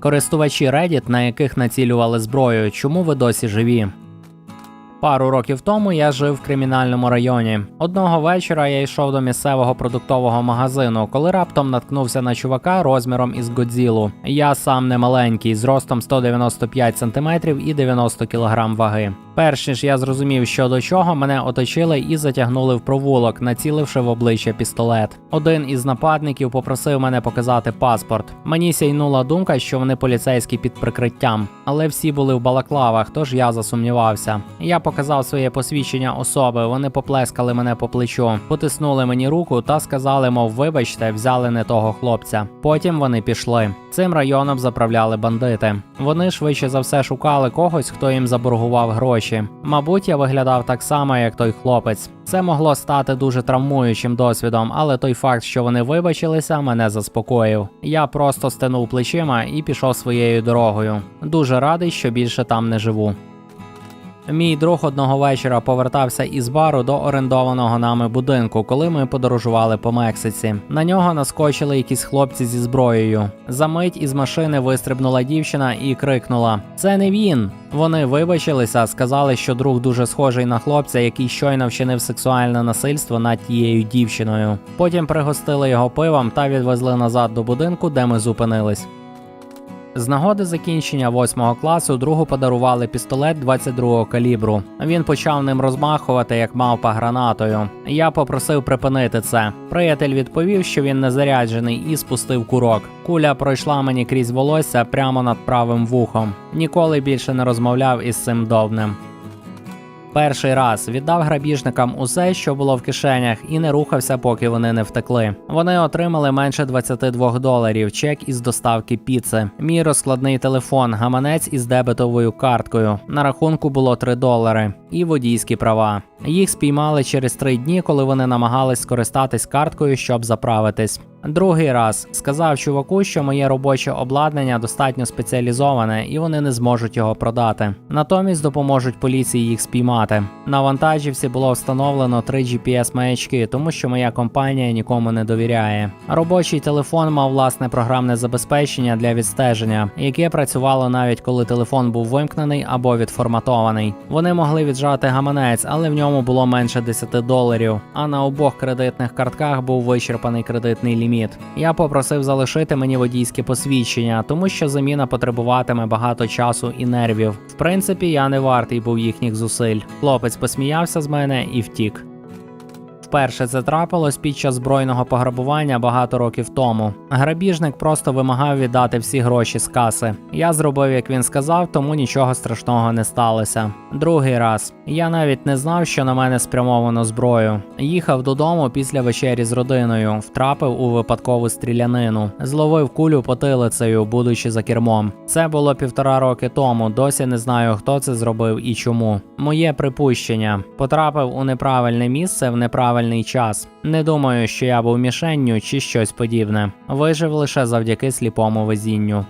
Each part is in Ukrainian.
Користувачі Reddit, на яких націлювали зброю, чому ви досі живі? Пару років тому я жив в кримінальному районі. Одного вечора я йшов до місцевого продуктового магазину, коли раптом наткнувся на чувака розміром із Годзілу. Я сам не маленький, з ростом 195 см і 90 кг ваги. Перш ніж я зрозумів, що до чого, мене оточили і затягнули в провулок, націливши в обличчя пістолет. Один із нападників попросив мене показати паспорт. Мені сяйнула думка, що вони поліцейські під прикриттям, але всі були в балаклавах, тож я засумнівався. Я показав своє посвідчення особи. Вони поплескали мене по плечу, потиснули мені руку та сказали, мов, вибачте, взяли не того хлопця. Потім вони пішли. Цим районом заправляли бандити. Вони швидше за все шукали когось, хто їм заборгував гроші. Мабуть, я виглядав так само, як той хлопець. Це могло стати дуже травмуючим досвідом, але той факт, що вони вибачилися, мене заспокоїв. Я просто стенув плечима і пішов своєю дорогою. Дуже радий, що більше там не живу. Мій друг одного вечора повертався із бару до орендованого нами будинку, коли ми подорожували по Мексиці. На нього наскочили якісь хлопці зі зброєю. За мить із машини вистрибнула дівчина і крикнула: Це не він! Вони вибачилися, сказали, що друг дуже схожий на хлопця, який щойно вчинив сексуальне насильство над тією дівчиною. Потім пригостили його пивом та відвезли назад до будинку, де ми зупинились. З нагоди закінчення восьмого класу другу подарували пістолет 22-го калібру. Він почав ним розмахувати як мавпа гранатою. Я попросив припинити це. Приятель відповів, що він не заряджений, і спустив курок. Куля пройшла мені крізь волосся прямо над правим вухом. Ніколи більше не розмовляв із цим довбнем. Перший раз віддав грабіжникам усе, що було в кишенях, і не рухався, поки вони не втекли. Вони отримали менше 22 доларів, чек із доставки піци, мій розкладний телефон, гаманець із дебетовою карткою. На рахунку було 3 долари і водійські права. Їх спіймали через три дні, коли вони намагались скористатись карткою, щоб заправитись. Другий раз сказав чуваку, що моє робоче обладнання достатньо спеціалізоване і вони не зможуть його продати. Натомість допоможуть поліції їх спіймати. На вантажівці було встановлено три GPS-маячки, тому що моя компанія нікому не довіряє. Робочий телефон мав власне програмне забезпечення для відстеження, яке працювало навіть коли телефон був вимкнений або відформатований. Вони могли віджати гаманець, але в ньому було менше 10 доларів. А на обох кредитних картках був вичерпаний кредитний ліміт. Я попросив залишити мені водійське посвідчення, тому що заміна потребуватиме багато часу і нервів. В принципі, я не вартий був їхніх зусиль. Хлопець посміявся з мене і втік. Вперше це трапилось під час збройного пограбування багато років тому. Грабіжник просто вимагав віддати всі гроші з каси. Я зробив, як він сказав, тому нічого страшного не сталося. Другий раз я навіть не знав, що на мене спрямовано зброю. Їхав додому після вечері з родиною, втрапив у випадкову стрілянину, зловив кулю потилицею, будучи за кермом. Це було півтора роки тому. Досі не знаю, хто це зробив і чому. Моє припущення потрапив у неправильне місце в неправильний час. Не думаю, що я був мішенню чи щось подібне. Вижив лише завдяки сліпому везінню.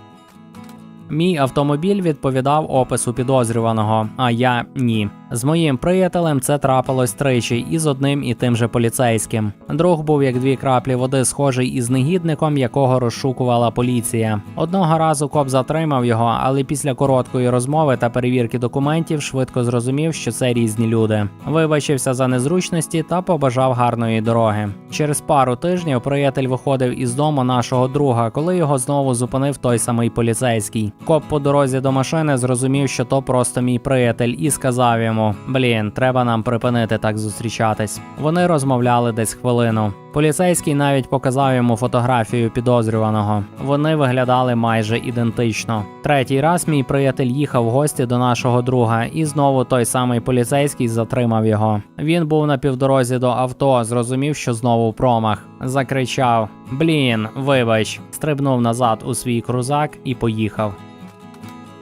Мій автомобіль відповідав опису підозрюваного, а я ні. З моїм приятелем це трапилось тричі і з одним і тим же поліцейським. Друг був як дві краплі води, схожий із негідником, якого розшукувала поліція. Одного разу коп затримав його, але після короткої розмови та перевірки документів швидко зрозумів, що це різні люди. Вибачився за незручності та побажав гарної дороги. Через пару тижнів приятель виходив із дому нашого друга, коли його знову зупинив той самий поліцейський. Коп по дорозі до машини зрозумів, що то просто мій приятель, і сказав йому: Блін, треба нам припинити так зустрічатись. Вони розмовляли десь хвилину. Поліцейський навіть показав йому фотографію підозрюваного. Вони виглядали майже ідентично. Третій раз мій приятель їхав в гості до нашого друга, і знову той самий поліцейський затримав його. Він був на півдорозі до авто, зрозумів, що знову промах. Закричав: Блін, вибач, стрибнув назад у свій крузак і поїхав.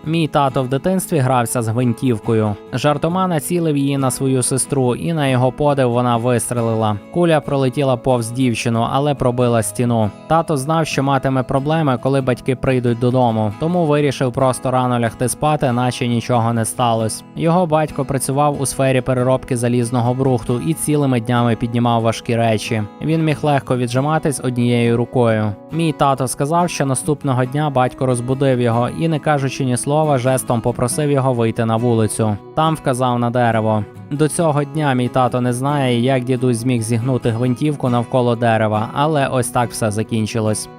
Мій тато в дитинстві грався з гвинтівкою. Жартома націлив її на свою сестру, і на його подив вона вистрелила. Куля пролетіла повз дівчину, але пробила стіну. Тато знав, що матиме проблеми, коли батьки прийдуть додому, тому вирішив просто рано лягти спати, наче нічого не сталося. Його батько працював у сфері переробки залізного брухту і цілими днями піднімав важкі речі. Він міг легко віджиматись однією рукою. Мій тато сказав, що наступного дня батько розбудив його і, не кажучи ні слова, жестом попросив його вийти на вулицю. Там вказав на дерево. До цього дня мій тато не знає, як дідусь зміг зігнути гвинтівку навколо дерева, але ось так все закінчилось.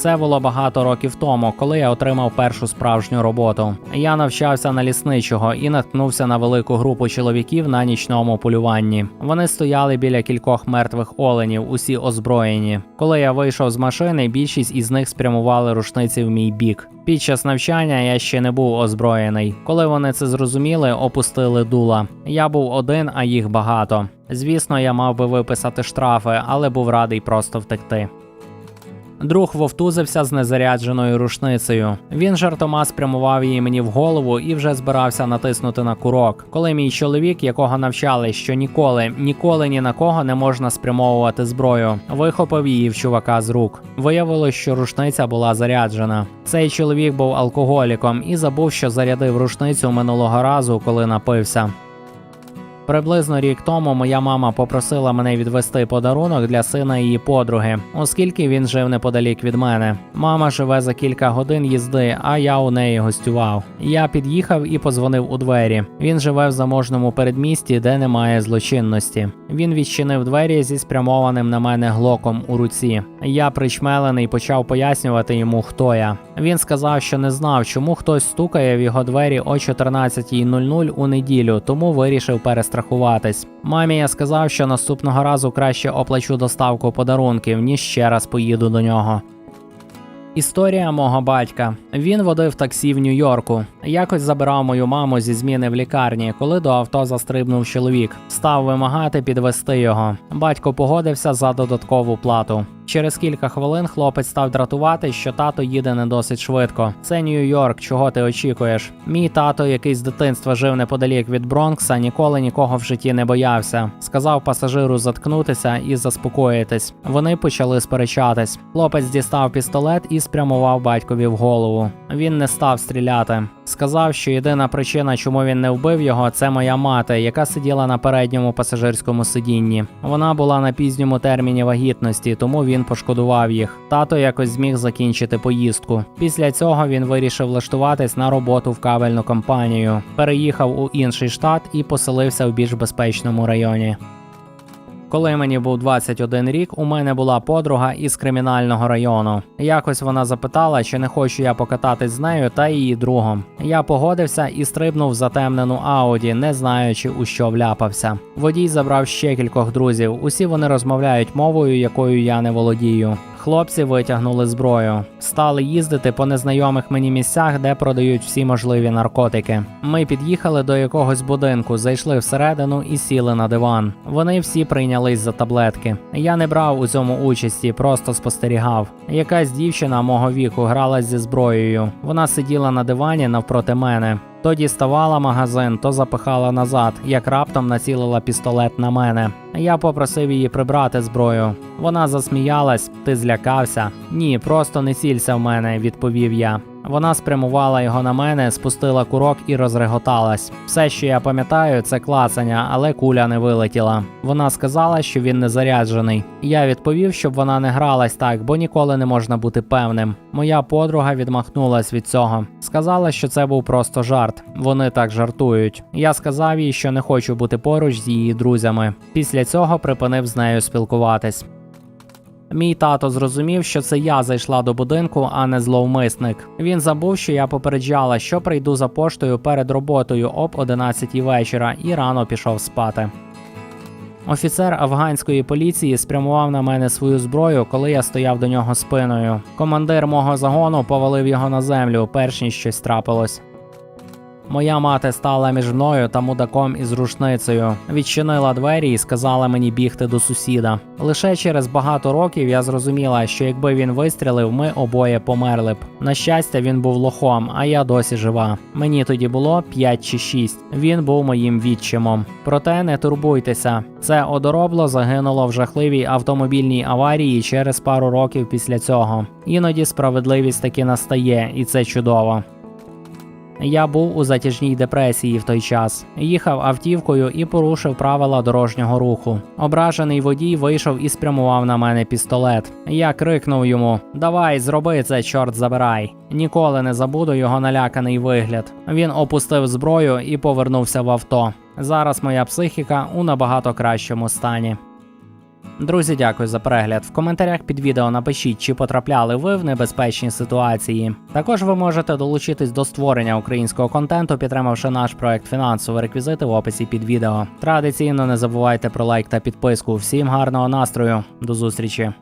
Це було багато років тому, коли я отримав першу справжню роботу. Я навчався на лісничого і наткнувся на велику групу чоловіків на нічному полюванні. Вони стояли біля кількох мертвих оленів, усі озброєні. Коли я вийшов з машини, більшість із них спрямували рушниці в мій бік. Під час навчання я ще не був озброєний. Коли вони це зрозуміли, опустили дула. Я був один, а їх багато. Звісно, я мав би виписати штрафи, але був радий просто втекти. Друг вовтузився з незарядженою рушницею. Він жартома спрямував її мені в голову і вже збирався натиснути на курок. Коли мій чоловік, якого навчали, що ніколи, ніколи ні на кого не можна спрямовувати зброю, вихопив її в чувака з рук. Виявилось, що рушниця була заряджена. Цей чоловік був алкоголіком і забув, що зарядив рушницю минулого разу, коли напився. Приблизно рік тому моя мама попросила мене відвести подарунок для сина її подруги, оскільки він жив неподалік від мене. Мама живе за кілька годин їзди, а я у неї гостював. Я під'їхав і позвонив у двері. Він живе в заможному передмісті, де немає злочинності. Він відчинив двері зі спрямованим на мене глоком у руці. Я причмелений почав пояснювати йому, хто я. Він сказав, що не знав, чому хтось стукає в його двері о 14.00 у неділю, тому вирішив перестрахуватись. Мамі я сказав, що наступного разу краще оплачу доставку подарунків, ніж ще раз поїду до нього. Історія мого батька. Він водив таксі в Нью-Йорку. Якось забирав мою маму зі зміни в лікарні, коли до авто застрибнув чоловік. Став вимагати підвести його. Батько погодився за додаткову плату. Через кілька хвилин хлопець став дратувати, що тато їде не досить швидко. Це Нью-Йорк, чого ти очікуєш? Мій тато, який з дитинства жив неподалік від Бронкса, ніколи нікого в житті не боявся. Сказав пасажиру заткнутися і заспокоїтись. Вони почали сперечатись. Хлопець дістав пістолет і спрямував батькові в голову. Він не став стріляти. Сказав, що єдина причина, чому він не вбив його, це моя мати, яка сиділа на передньому пасажирському сидінні. Вона була на пізньому терміні вагітності, тому він пошкодував їх. Тато якось зміг закінчити поїздку. Після цього він вирішив влаштуватись на роботу в кабельну компанію, переїхав у інший штат і поселився в більш безпечному районі. Коли мені був 21 рік, у мене була подруга із кримінального району. Якось вона запитала, чи не хочу я покататись з нею та її другом. Я погодився і стрибнув затемнену ауді, не знаючи у що вляпався. Водій забрав ще кількох друзів. Усі вони розмовляють мовою, якою я не володію. Хлопці витягнули зброю, стали їздити по незнайомих мені місцях, де продають всі можливі наркотики. Ми під'їхали до якогось будинку, зайшли всередину і сіли на диван. Вони всі прийнялись за таблетки. Я не брав у цьому участі, просто спостерігав. Якась дівчина мого віку гралась зі зброєю. Вона сиділа на дивані навпроти мене. То діставала магазин, то запихала назад, як раптом націлила пістолет на мене. Я попросив її прибрати зброю. Вона засміялась, ти злякався. Ні, просто не цілься в мене, відповів я. Вона спрямувала його на мене, спустила курок і розреготалась. Все, що я пам'ятаю, це клацання, але куля не вилетіла. Вона сказала, що він не заряджений. Я відповів, щоб вона не гралась так, бо ніколи не можна бути певним. Моя подруга відмахнулась від цього. Сказала, що це був просто жарт. Вони так жартують. Я сказав їй, що не хочу бути поруч з її друзями. Після цього припинив з нею спілкуватись. Мій тато зрозумів, що це я зайшла до будинку, а не зловмисник. Він забув, що я попереджала, що прийду за поштою перед роботою об 11 вечора, і рано пішов спати. Офіцер афганської поліції спрямував на мене свою зброю, коли я стояв до нього спиною. Командир мого загону повалив його на землю, перш ніж щось трапилось. Моя мати стала між мною та мудаком із рушницею, відчинила двері і сказала мені бігти до сусіда. Лише через багато років я зрозуміла, що якби він вистрілив, ми обоє померли б. На щастя, він був лохом, а я досі жива. Мені тоді було 5 чи 6. Він був моїм відчимом. Проте не турбуйтеся, це одоробло загинуло в жахливій автомобільній аварії через пару років після цього. Іноді справедливість таки настає, і це чудово. Я був у затяжній депресії в той час. Їхав автівкою і порушив правила дорожнього руху. Ображений водій вийшов і спрямував на мене пістолет. Я крикнув йому: Давай, зроби це, чорт забирай. Ніколи не забуду його наляканий вигляд. Він опустив зброю і повернувся в авто. Зараз моя психіка у набагато кращому стані. Друзі, дякую за перегляд. В коментарях під відео напишіть, чи потрапляли ви в небезпечні ситуації. Також ви можете долучитись до створення українського контенту, підтримавши наш проект фінансові реквізити в описі під відео. Традиційно не забувайте про лайк та підписку. Всім гарного настрою, до зустрічі!